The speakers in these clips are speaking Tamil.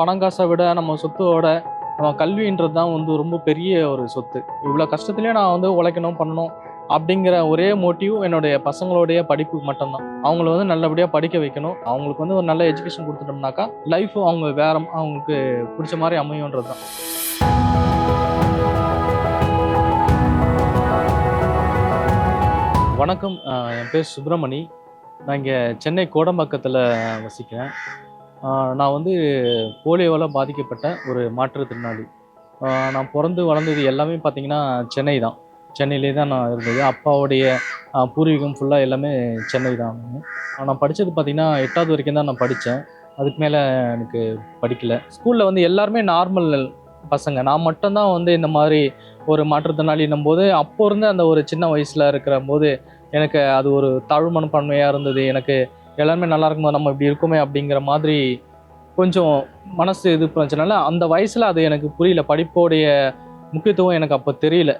பணம் காசை விட நம்ம சொத்தோட நம்ம கல்வின்றது தான் வந்து ரொம்ப பெரிய ஒரு சொத்து. இவ்வளோ கஷ்டத்துலேயே நான் வந்து உழைக்கணும் பண்ணணும் அப்படிங்கிற ஒரே மோட்டிவ் என்னுடைய பசங்களுடைய படிப்பு மட்டும்தான். அவங்கள வந்து நல்லபடியாக படிக்க வைக்கணும். அவங்களுக்கு வந்து ஒரு நல்ல எஜுகேஷன் கொடுத்துட்டோம்னாக்கா லைஃப் அவங்க வேற அவங்களுக்கு பிடிச்ச மாதிரி அமையுன்றது தான். வணக்கம். என் பேர் சுப்பிரமணி. நான் இங்கே சென்னை கோடம்பாக்கத்தில் வசிக்கிறேன். நான் வந்து போலியோவால் பாதிக்கப்பட்ட ஒரு மாற்றுத்திறனாளி. நான் பிறந்து வளர்ந்தது எல்லாமே பார்த்திங்கன்னா சென்னை தான். சென்னையிலே தான் நான் இருந்தது. அப்பாவுடைய பூர்வீகம் ஃபுல்லாக எல்லாமே சென்னை தான். நான் படித்தது பார்த்திங்கன்னா எட்டாவது வரைக்கும் தான் நான் படித்தேன் அதுக்கு மேலே எனக்கு படிக்கலை. ஸ்கூலில் வந்து எல்லாருமே நார்மல் பசங்க. நான் மட்டும்தான் வந்து இந்த மாதிரி ஒரு மாற்றுத்திறனாளின்னும் போது அப்போ இருந்து அந்த ஒரு சின்ன வயசில் இருக்கிற போது எனக்கு அது ஒரு தாழ்வு மனப்பான்மையாக இருந்தது. எனக்கு எல்லாருமே நல்லா இருக்கும்போது நம்ம இப்படி இருக்குமே அப்படிங்கிற மாதிரி கொஞ்சம் மனசு இது பண்ணுறதுனால அந்த வயசில் அது எனக்கு புரியல. படிப்போடைய முக்கியத்துவம் எனக்கு அப்போ தெரியல.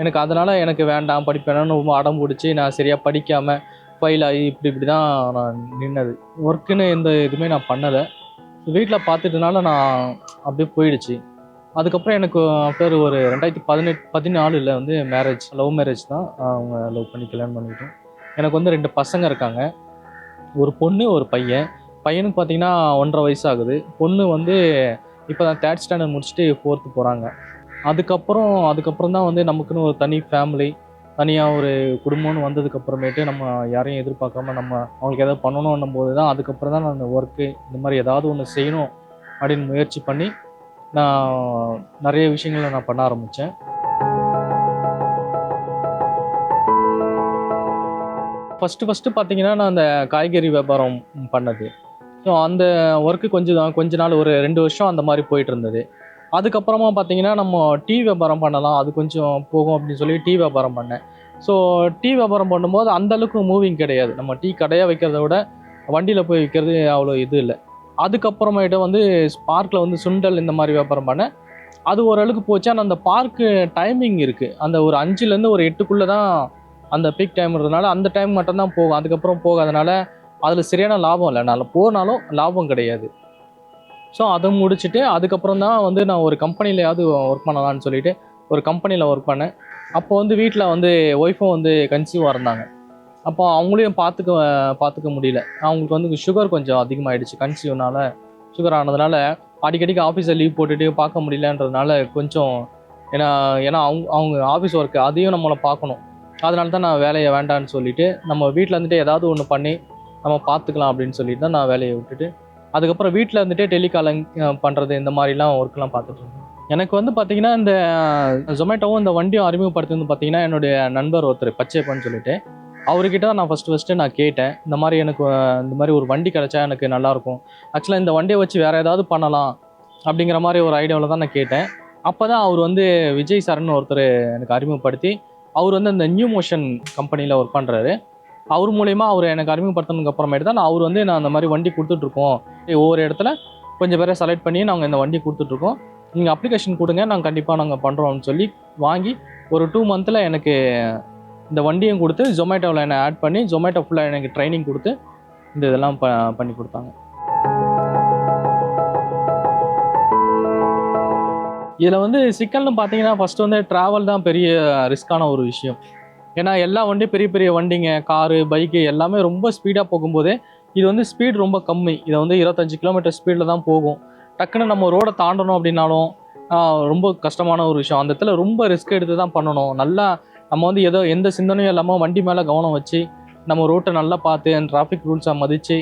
எனக்கு அதனால் எனக்கு வேண்டாம் படிப்பு வேணாம்னு ரொம்ப அடம் பிடிச்சி நான் சரியாக படிக்காமல் ஃபெயில் ஆகி இப்படி இப்படி தான் நான் நின்னது. ஒர்க்குன்னு எந்த இதுவுமே நான் பண்ணலை. வீட்டில் பார்த்துட்டனால நான் அப்படியே போயிடுச்சு. அதுக்கப்புறம் எனக்கு ஆஃப்டர் ஒரு ரெண்டாயிரத்தி பதினெட்டு பதினாலில் வந்து மேரேஜ் லவ் மேரேஜ் தான் அவங்க லவ் பண்ணி கல்யாணம் பண்ணிக்கிட்டோம். எனக்கு வந்து ரெண்டு பசங்க இருக்காங்க. ஒரு பொண்ணு ஒரு பையன். பையனுக்கு பார்த்தீங்கன்னா ஒன்றரை வயசு ஆகுது பொண்ணு வந்து இப்போ தான் தேர்ட் ஸ்டாண்டர்ட் முடிச்சுட்டு ஃபோர்த்து போகிறாங்க அதுக்கப்புறம் அதுக்கப்புறம் தான் வந்து நமக்குன்னு ஒரு தனி ஃபேமிலி தனியாக ஒரு குடும்பம்னு வந்ததுக்கப்புறமேட்டு நம்ம யாரையும் எதிர்பார்க்காம நம்ம அவங்களுக்கு ஏதாவது பண்ணணும்னும் போது தான் அதுக்கப்புறம் தான் நான் அந்த ஒர்க்கு இந்த மாதிரி ஏதாவது ஒன்று செய்யணும் அப்படின்னு முயற்சி பண்ணி நான் நிறைய விஷயங்களை நான் பண்ண ஆரம்பித்தேன் ஃபஸ்ட்டு ஃபஸ்ட்டு பார்த்தீங்கன்னா நான் அந்த காய்கறி வியாபாரம் பண்ணது. ஸோ அந்த ஒர்க்கு கொஞ்சம் தான் கொஞ்ச நாள் ஒரு ரெண்டு வருஷம் அந்த மாதிரி போயிட்டு இருந்தது. அதுக்கப்புறமா பார்த்தீங்கன்னா நம்ம டீ வியாபாரம் பண்ணலாம். அது கொஞ்சம் போகும் அப்படின்னு சொல்லி டீ வியாபாரம் பண்ணேன். ஸோ டீ வியாபாரம் பண்ணும்போது அந்த அளவுக்கு மூவிங் கிடையாது. நம்ம டீ கடையாக வைக்கிறத விட வண்டியில் போய் விற்கிறது அவ்வளோ இது இல்லை. அதுக்கப்புறமேட்டு வந்து பார்க்கில் வந்து சுண்டல் இந்த மாதிரி வியாபாரம் பண்ணேன். அது ஓரளவுக்கு போச்சு. ஆனால் அந்த பார்க்கு டைமிங் இருக்குது அந்த ஒரு அஞ்சுலேருந்து ஒரு எட்டுக்குள்ளே தான் அந்த பீக் டைம்ன்றதுனால அந்த டைம் மட்டும்தான் போகும். அதுக்கப்புறம் போகாதனால அதில் சரியான லாபம் இல்லை. நான் போனாலும் லாபம் கிடையாது. ஸோ அதை முடிச்சுட்டு அதுக்கப்புறம் தான் வந்து நான் ஒரு கம்பெனிலையாவது ஒர்க் பண்ணலாம்னு சொல்லிட்டு ஒரு கம்பெனியில் ஒர்க் பண்ணேன். அப்போ வந்து வீட்டில் வந்து ஒய்ஃபும் வந்து கன்சீவாக இருந்தாங்க. அப்போ அவங்களையும் பார்த்துக்க பார்த்துக்க முடியல. அவங்களுக்கு வந்து சுகர் கொஞ்சம் அதிகமாகிடுச்சு கன்சீவ்னால சுகர் ஆனதுனால அடிக்கடிக்கு ஆஃபீஸில் லீவ் போட்டுட்டு பார்க்க முடியலன்றதுனால கொஞ்சம் ஏன்னா ஏன்னா அவங்க அவங்க ஆஃபீஸ் ஒர்க்கு அதையும் நம்மளை பார்க்கணும். அதனால தான் நான் வேலையை வேண்டான்னு சொல்லிவிட்டு நம்ம வீட்டில் இருந்துட்டு ஏதாவது ஒன்று பண்ணி நம்ம பார்த்துக்கலாம் அப்படின்னு சொல்லிட்டு தான் நான் வேலையை விட்டுட்டு அதுக்கப்புறம் வீட்டில் இருந்துகிட்டே டெலிகாலிங் பண்ணுறது இந்த மாதிரிலாம் ஒர்க்லாம் பார்த்துட்ருந்தேன் எனக்கு வந்து பார்த்தீங்கன்னா இந்த ஜொமேட்டோவும் இந்த வண்டியும் அறிமுகப்படுத்துறது பார்த்தீங்கன்னா என்னுடைய நண்பர் ஒருத்தர் பச்சைப்பன்னு சொல்லிட்டு அவர்கிட்ட தான் நான் ஃபஸ்ட்டு ஃபஸ்ட்டு நான் கேட்டேன் இந்த மாதிரி எனக்கு இந்த மாதிரி ஒரு வண்டி கிடைச்சா எனக்கு நல்லாயிருக்கும். ஆக்சுவலாக இந்த வண்டியை வச்சு வேறு ஏதாவது பண்ணலாம் அப்படிங்கிற மாதிரி ஒரு ஐடியாவில் தான் நான் கேட்டேன். அப்போ தான் அவர் வந்து விஜய் சார்னு ஒருத்தர் எனக்கு அறிமுகப்படுத்தி அவர் வந்து அந்த நியூ மோஷன் கம்பெனியில் ஒர்க் பண்ணுறாரு அவர் மூலயமா அவர் எனக்கு அறிமுகப்படுத்தினதுக்கு அப்புறமேட்டு தான் நான் அவர் வந்து நான் அந்த மாதிரி வண்டி கொடுத்துட்ருக்கோம். ஒவ்வொரு இடத்துல கொஞ்சம் பேரை செலக்ட் பண்ணி நாங்கள் இந்த வண்டி கொடுத்துட்ருக்கோம். நீங்கள் அப்ளிகேஷன் கொடுங்க நாங்கள் கண்டிப்பாக நாங்கள் பண்ணுறோம்னு சொல்லி வாங்கி ஒரு டூ மந்தில் எனக்கு இந்த வண்டியும் கொடுத்து ஜொமேட்டோவில் என்னை ஆட் பண்ணி ஜொமேட்டோ ஃபுல்லாக எனக்கு ட்ரைனிங் கொடுத்து இந்த இதெல்லாம் ப பண்ணி கொடுத்தாங்க. இதில் வந்து சிக்கல்னு பார்த்தீங்கன்னா ஃபஸ்ட்டு வந்து ட்ராவல் தான் பெரிய ரிஸ்க்கான ஒரு விஷயம். ஏன்னா எல்லா வண்டியும் பெரிய பெரிய வண்டிங்க காரு பைக்கு எல்லாமே ரொம்ப ஸ்பீடாக போகும்போதே இது வந்து ஸ்பீட் ரொம்ப கம்மி. இதை வந்து இருபத்தஞ்சு கிலோமீட்டர் ஸ்பீடில் தான் போகும். டக்குன்னு நம்ம ரோடை தாண்டணும் அப்படின்னாலும் ரொம்ப கஷ்டமான ஒரு விஷயம். அந்த இடத்துல ரொம்ப ரிஸ்க் எடுத்து தான் பண்ணணும். நல்லா நம்ம வந்து ஏதோ எந்த சிந்தனையும் இல்லாமல் வண்டி மேலே கவனம் வச்சு நம்ம ரோட்டை நல்லா பார்த்து அந்த டிராஃபிக் ரூல்ஸை மதித்து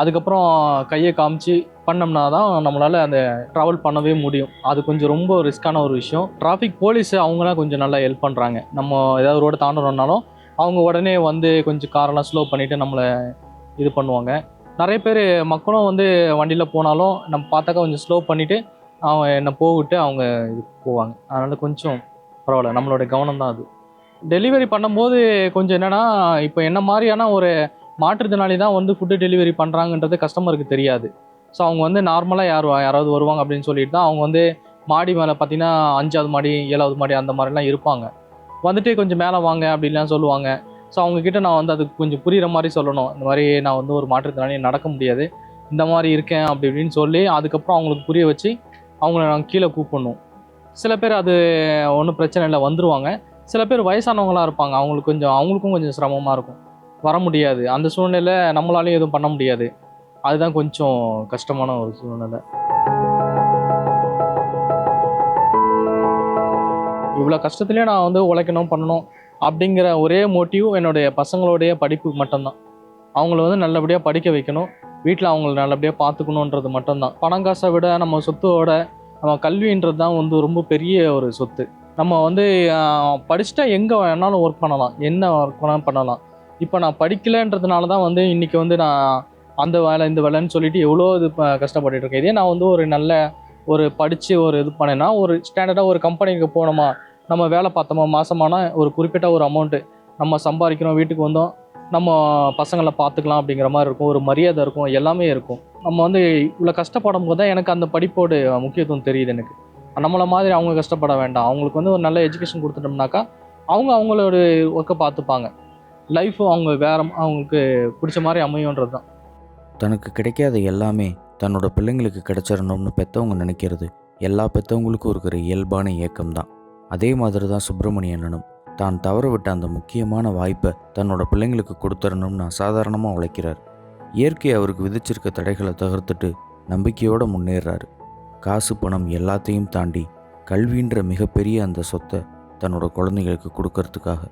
அதுக்கப்புறம் கையை காமிச்சு பண்ணோம்னா தான் நம்மளால் அந்த ட்ராவல் பண்ணவே முடியும். அது கொஞ்சம் ரொம்ப ரிஸ்க்கான ஒரு விஷயம். டிராஃபிக் போலீஸ் அவங்களாம் கொஞ்சம் நல்லா ஹெல்ப் பண்ணுறாங்க நம்ம ஏதாவது ரோடு தாண்டணும்னாலும் அவங்க உடனே வந்து கொஞ்சம் காரெல்லாம் ஸ்லோ பண்ணிவிட்டு நம்மளை இது பண்ணுவாங்க. நிறைய பேர் மக்களும் வந்து வண்டியில் போனாலும் நம்ம பார்த்தாக்கா கொஞ்சம் ஸ்லோ பண்ணிவிட்டு அவங்க என்னை போவிட்டு அவங்க இது போவாங்க. அதனால் கொஞ்சம் பரவாயில்ல. நம்மளோட கவனம் தான் அது. டெலிவரி பண்ணும்போது கொஞ்சம் என்னென்னா இப்போ என்ன மாதிரியான ஒரு மாற்றுத்திறனாளி தான் வந்து ஃபுட்டு டெலிவரி பண்ணுறாங்கன்றது கஸ்டமருக்கு தெரியாது. ஸோ அவங்க வந்து நார்மலாக யார் யாராவது வருவாங்க அப்படின்னு சொல்லிட்டு தான் அவங்க வந்து மாடி மேலே பார்த்தீங்கன்னா அஞ்சாவது மாடி ஏழாவது மாடி அந்த மாதிரிலாம் இருப்பாங்க. வந்துட்டு கொஞ்சம் மேலே வாங்க அப்படின்லாம் சொல்லுவாங்க. ஸோ அவங்கக்கிட்ட நான் வந்து அதுக்கு கொஞ்சம் புரிகிற மாதிரி சொல்லணும். இந்த மாதிரி நான் வந்து ஒரு மாற்றுத்திறனாளி நடக்க முடியாது. இந்த மாதிரி இருக்கேன் அப்படி இப்படின்னு சொல்லி அதுக்கப்புறம் அவங்களுக்கு புரிய வச்சு அவங்கள நாங்கள் கீழே கூப்பிடணும். சில பேர் அது ஒன்றும் பிரச்சனை இல்லை வந்துருவாங்க. சில பேர் வயசானவங்களா இருப்பாங்க. அவங்களுக்கு கொஞ்சம் அவங்களுக்கும் கொஞ்சம் சிரமமாக இருக்கும். வர முடியாது. அந்த சூழ்நிலை நம்மளாலையும் எதுவும் பண்ண முடியாது. அதுதான் கொஞ்சம் கஷ்டமான ஒரு சூழ்நிலை. இவ்வளோ கஷ்டத்துலேயே நான் வந்து உழைக்கணும் பண்ணணும் அப்படிங்கிற ஒரே மோட்டிவ் என்னுடைய பசங்களுடைய படிப்பு மட்டும்தான். அவங்கள வந்து நல்லபடியாக படிக்க வைக்கணும். வீட்டில் அவங்கள நல்லபடியாக பார்த்துக்கணுன்றது மட்டும்தான். பணம் காசை விட நம்ம சொத்தோட நம்ம கல்வின்றது தான் வந்து ரொம்ப பெரிய ஒரு சொத்து. நம்ம வந்து படிச்சுட்டா எங்கே வேணாலும் ஒர்க் பண்ணலாம். என்ன ஒர்க் வேணாலும் பண்ணலாம். இப்போ நான் படிக்கலைன்றதுனால தான் வந்து இன்றைக்கி வந்து நான் அந்த வேலை இந்த வேலைன்னு சொல்லிட்டு எவ்வளோ இது ப- கஷ்டப்பட்டுட்டு இருக்கேன். இதே நான் வந்து ஒரு நல்ல ஒரு படித்து ஒரு இது பண்ணேன்னா ஒரு ஸ்டாண்டர்டாக ஒரு கம்பெனிக்கு போனோமா நம்ம வேலை பார்த்தோமா மாதமானா ஒரு குறிப்பிட்ட ஒரு அமௌண்ட்டு நம்ம சம்பாதிக்கிறோம் வீட்டுக்கு வந்தோம் நம்ம பசங்களை பார்த்துக்கலாம் அப்படிங்கிற மாதிரி இருக்கும். ஒரு மரியாதை இருக்கும் எல்லாமே இருக்கும். நம்ம வந்து இவ்வளோ கஷ்டப்படும் போது தான் எனக்கு அந்த படிப்போட முக்கியத்துவம் தெரியுது எனக்கு. நம்மளை மாதிரி அவங்க கஷ்டப்பட வேண்டாம். அவங்களுக்கு வந்து ஒரு நல்ல எஜுகேஷன் கொடுத்துட்டோம்னாக்கா அவங்க அவங்களோட ஒர்க்கை பார்த்துப்பாங்க. லைஃப்பும் அவங்க வேற அவங்களுக்கு பிடிச்ச மாதிரி அமையுன்றது தான். தனக்கு கிடைக்காத எல்லாமே தன்னோட பிள்ளைங்களுக்கு கிடைச்சிடணும்னு பெற்றவங்க நினைக்கிறது எல்லா பெற்றவங்களுக்கும் இருக்கிற இயல்பான ஏக்கம் தான் அதே மாதிரி தான் சுப்பிரமணியனும் தான் தவறவிட்ட அந்த முக்கியமான வாய்ப்பை தன்னோட பிள்ளைங்களுக்கு கொடுத்துடணும்னு அசாதாரணமாக உழைக்கிறார். இயற்கை அவருக்கு விதிச்சிருக்க தடைகளை தகர்த்துட்டு நம்பிக்கையோடு முன்னேறாரு. காசு பணம் எல்லாத்தையும் தாண்டி கல்வின்ற மிகப்பெரிய அந்த சொத்தை தன்னோட குழந்தைகளுக்கு கொடுக்கறதுக்காக.